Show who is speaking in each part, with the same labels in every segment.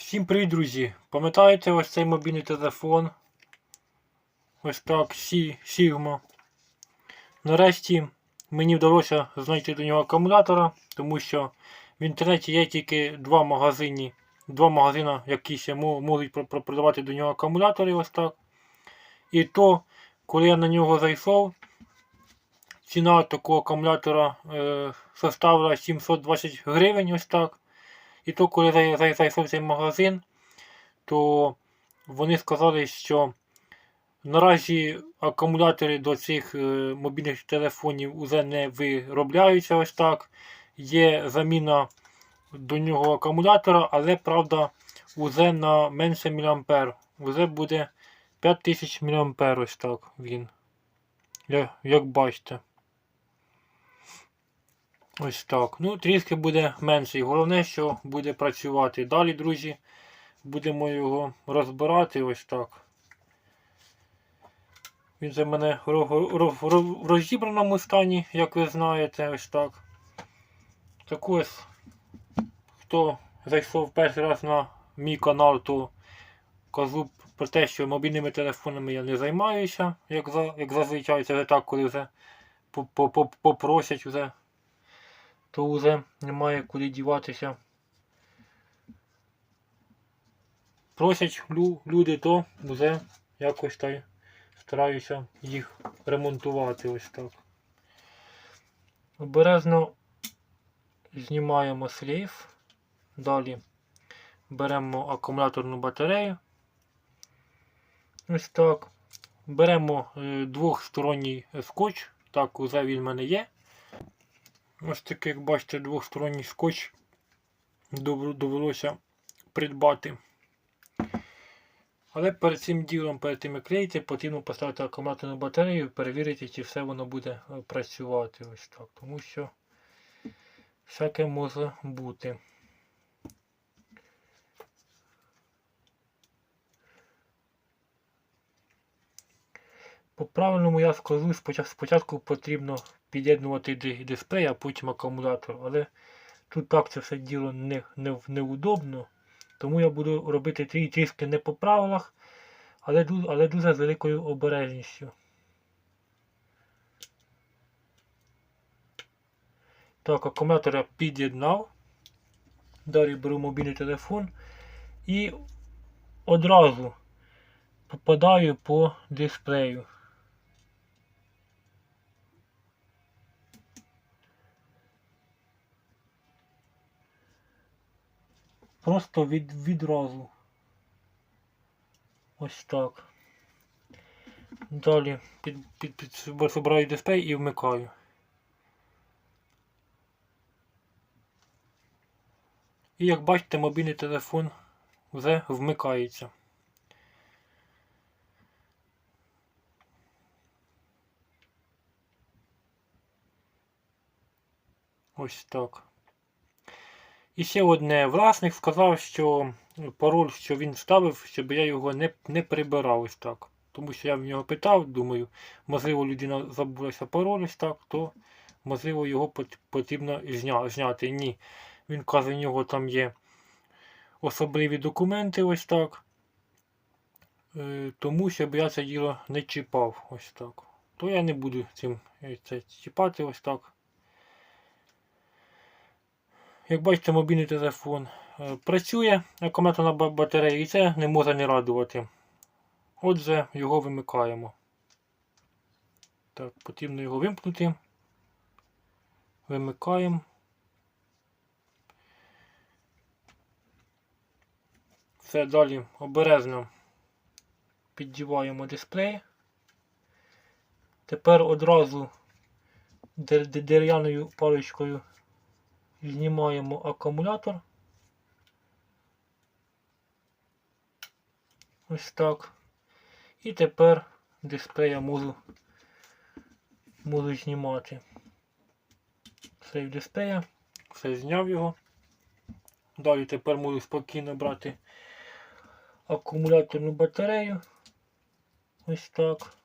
Speaker 1: Всім привіт, друзі! Пам'ятаєте ось цей мобільний телефон? Ось так, Сі- Sigma. Нарешті мені вдалося знайти до нього акумулятора, тому що в інтернеті є тільки два магазини, два магазини, які ще можуть про- про- продавати до нього акумулятори ось так. І то, коли я на нього зайшов, ціна такого акумулятора е, составила 720 гривень ось так. І то, коли зайшов цей магазин, то вони сказали, що наразі акумулятори до цих е, мобільних телефонів уже не виробляються ось так. Є заміна до нього акумулятора, але правда уже на менше мА. Уже буде 5000 мА ось так він. Як бачите. Ось так. Ну, трішки буде менший. Головне, що буде працювати. Далі, друзі, будемо його розбирати ось так. Він за мене в ро- ро- ро- в розібраному стані, як ви знаєте, ось так. Так ось, хто зайшов перший раз на мій канал, то кажу про те, що мобільними телефонами я не займаюся, як, за, як зазвичай, це вже так, коли вже по- по- по- попросять вже то вже немає куди діватися. Просять люди, то вже якось та стараюся їх ремонтувати ось так. Обережно знімаємо слів. Далі беремо акумуляторну батарею. Ось так. Беремо е, двохсторонній скотч. Так, уже він в мене є. Ось такий, як бачите, двохсторонній скотч довелося придбати. Але перед цим ділом, перед тим як клеїти, потрібно поставити акумуляторну батарею перевірити, чи все воно буде е, працювати. Ось так. Тому що всяке може бути. Правильному я скажу, спочатку, потрібно під'єднувати ди- дисплей, а потім акумулятор. Але тут так це все діло не, не, неудобно. Тому я буду робити трі, трішки не по правилах, але, але дуже з великою обережністю. Так, акумулятор я під'єднав. Далі беру мобільний телефон і одразу попадаю по дисплею. Просто від, відразу. Ось так. Далі під, під, під, собираю дисплей і вмикаю. І як бачите, мобільний телефон вже вмикається. Ось так. І ще одне власник сказав, що пароль, що він вставив, щоб я його не, не прибирав ось так. Тому що я в нього питав, думаю, можливо, людина забулася пароль ось так, то можливо його потрібно зня, зняти. Ні. Він каже, в нього там є особливі документи ось так. Е, тому щоб я це діло не чіпав ось так. То я не буду цим е, це чіпати ось так. Як бачите, мобільний телефон е, працює акумуляторна ба- батарея і це не може не радувати. Отже, його вимикаємо. Так, потрібно його вимкнути. Вимикаємо. Все далі обережно піддіваємо дисплей. Тепер одразу дер- дер- дерев'яною паличкою знімаємо акумулятор. Ось так. І тепер дисплей я можу, можу знімати. Сейв дисплея. Все зняв його. Далі тепер можу спокійно брати акумуляторну батарею. Ось так.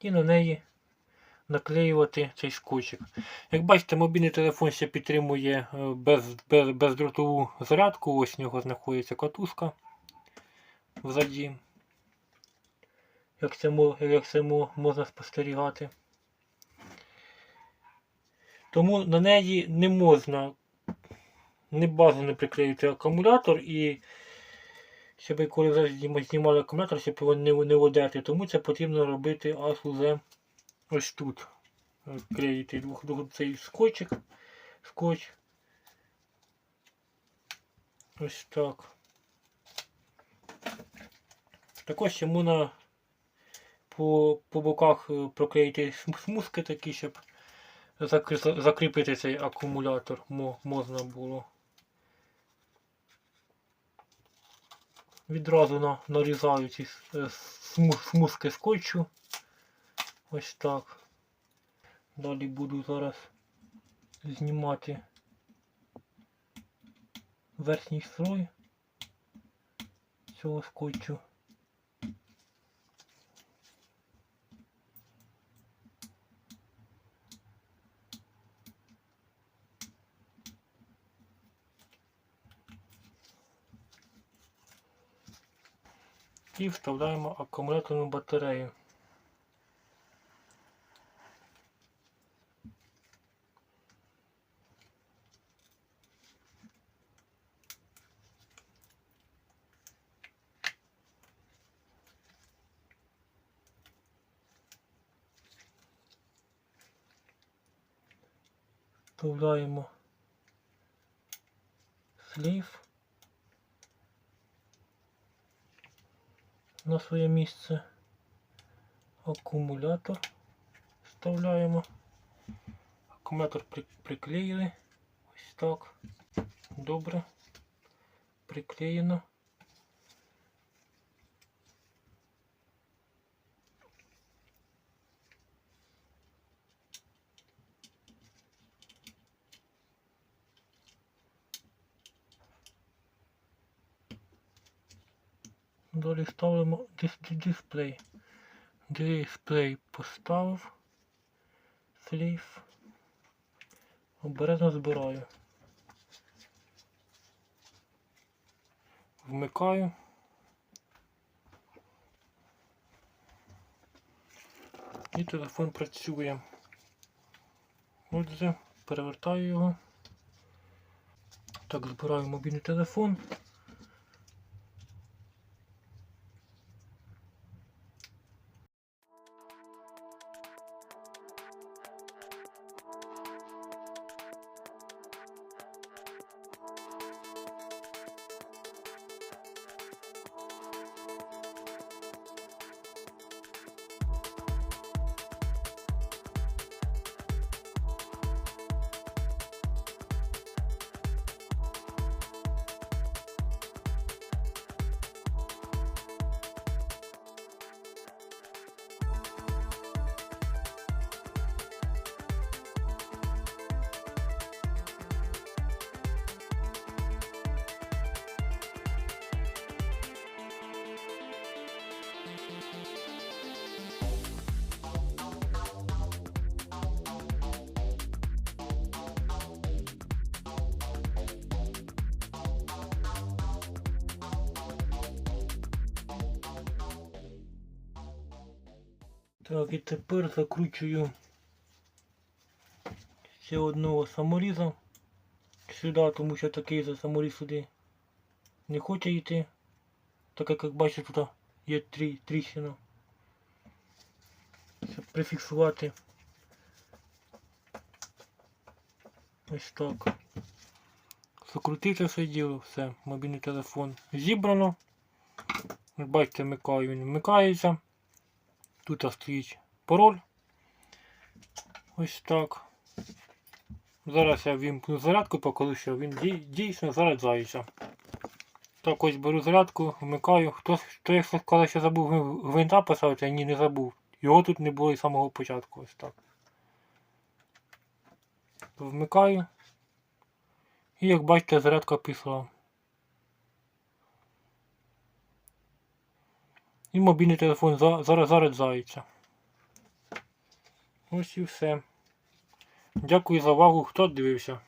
Speaker 1: І на неї наклеювати цей скотчик. Як бачите, мобільний телефон ще підтримує е, без, без, бездротову зарядку. Ось в нього знаходиться катушка взаді. Як це, як це можна спостерігати. Тому на неї не можна не бажано приклеїти акумулятор і щоб коли зараз знімали акумулятор, щоб його не, не водити. Тому це потрібно робити аж уже ось тут. Е, Клеїти двох, цей скотчик. Скотч. Ось так. Також ще можна по, по боках е, проклеїти см- смужки такі, щоб закріпити цей акумулятор можна було. Відразу на, нарізаю ці е, сму- смужки скотчу. Ось так. Далі буду зараз знімати верхній слой цього скотчу. І вставляємо акумуляторну батарею. Вставляємо слів на своє місце. Акумулятор вставляємо. Акумулятор при- приклеїли. Ось так. Добре. Приклеєно. Далі ставимо дис ди- дисплей. Дисплей поставив. Слів. Обережно збираю. Вмикаю. І телефон працює. Отже, перевертаю його. Так, збираю мобільний телефон. Так, і тепер закручую ще одного саморіза сюди, тому що такий же саморіз сюди не хоче йти. Так як, як бачите, тут є трі, тріщина. Щоб прифіксувати. Ось так. Закрутив це все діло, все, мобільний телефон зібрано. Бачите, вмикаю, він вмикається. Тут стоїть пароль. Ось так. Зараз я вімкну зарядку, покажу, що він дійсно заряджається. Так, ось беру зарядку, вмикаю. Хтось, хто якщо сказав, що забув гвин- гвинта поставити, ні, не забув. Його тут не було і з самого початку. Ось так. Вмикаю. І як бачите, зарядка пішла. І мобільний телефон заряджається. Ось і все. Дякую за увагу, хто дивився.